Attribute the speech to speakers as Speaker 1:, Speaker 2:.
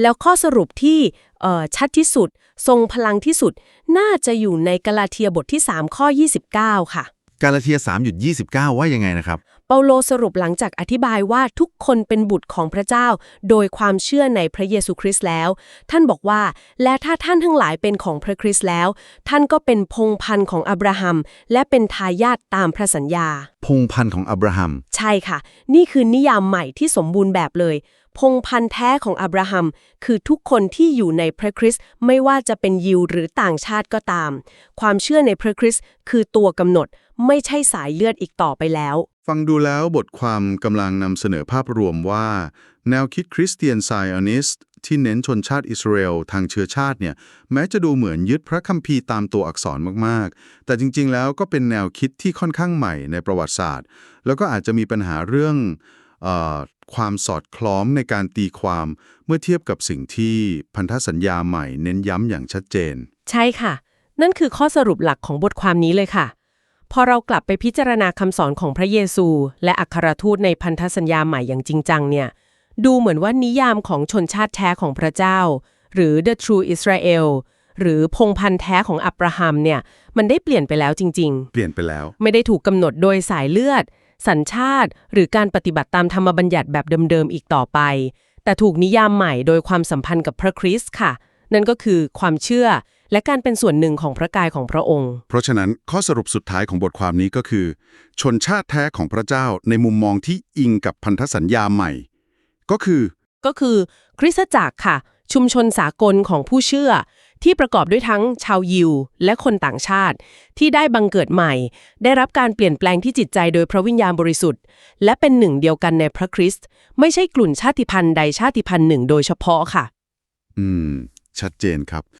Speaker 1: แล้วข้อสรุปที่ชัดที่สุด ทรงพลังที่สุด น่าจะอยู่ในกาลาเทียบทที่ 3 ข้อ 29 ค่ะ
Speaker 2: กาลาเทีย3.29 ว่ายังไงนะครับ
Speaker 1: เปาโลสรุปหลังจากอธิบายว่าทุกคนเป็นบุตรของพระเจ้า โดยความเชื่อในพระเยซูคริสต์แล้ว ท่านบอกว่า และถ้าท่านทั้งหลายเป็นของพระคริสต์แล้ว ท่านก็เป็นพงศ์พันธุ์ของอับราฮัม และเป็นทายาทตามพระสัญญา
Speaker 2: พงศ์พันธุ์ของอับราฮัม
Speaker 1: ใช่ค่ะ นี่คือนิยามใหม่ที่สมบูรณ์แบบเลย พงศ์พันธุ์แท้ของอับราฮัม คือทุกคนที่อยู่ในพระคริสต์ไม่ว่าจะเป็นยิวหรือต่างชาติก็ตาม ความเชื่อในพระคริสต์คือตัวกำหนด ไม่ใช่สายเลือดอีกต่อไปแล้ว
Speaker 3: ฟังดูแล้วบทความกำลังนำเสนอภาพรวมว่า แนวคิดคริสเตียนไซออนิสต์ที่เน้นชนชาติอิสราเอลทางเชื้อชาติเนี่ยแม้จะดูเหมือนยึดพระคัมภีร์ตามตัวอักษรมากๆ แต่จริงๆแล้วก็เป็นแนวคิดที่ค่อนข้างใหม่ในประวัติศาสตร์ แล้วก็อาจจะมีปัญหาเรื่องเออความสอดคล้องในการตีความเมื่อเทียบกับสิ่งที่พันธสัญญาใหม่เน้นย้ำอย่างชัดเจน
Speaker 1: ใช่ค่ะ นั่นคือข้อสรุปหลักของบทความนี้เลยค่ะ พอเรากลับไปพิจารณาคำสอนของพระเยซู และอัครทูตในพันธสัญญาใหม่อย่างจริงจังเนี่ย ดูเหมือนว่านิยามของชนชาติแท้ของพระเจ้า หรือ the true Israel หรือพงศ์พันธุ์แท้ของอับราฮัมเนี่ย มันได้เปลี่ยนไปแล้วจริง
Speaker 3: เปลี่ยนไปแล้ว
Speaker 1: ๆไม่ได้ถูกกำหนดโดยสายเลือด สัญชาติ หรือการปฏิบัติตามธรรมบัญญัติแบบเดิมๆอีกต่อไป แต่ถูกนิยามใหม่โดยความสัมพันธ์กับพระคริสต์ค่ะ นั่นก็คือความเชื่อ และการเป็นส่วนหนึ่งของพระกายของพระองค์
Speaker 3: เพราะฉะนั้นข้อสรุปสุดท้ายของบทความนี้ก็คือ ชนชาติแท้ของพระเจ้าในมุมมองที่อิงกับพันธสัญญาใหม่ ก็คือ
Speaker 1: ก็คือ คริสตจักรค่ะ ชุมชนสากลของผู้เชื่อ ที่ประกอบด้วยทั้งชาวยิว และคนต่างชาติ ที่ได้บังเกิดใหม่ ได้รับการเปลี่ยนแปลงที่จิตใจโดยพระวิญญาณบริสุทธิ์ และเป็นหนึ่งเดียวกันในพระคริสต์ไม่ใช่กลุ่นชาติพันธุ์ใดชาติพันธุ์หนึ่ง โดยเฉพาะค่ะ
Speaker 3: อืม ชัดเจนครับ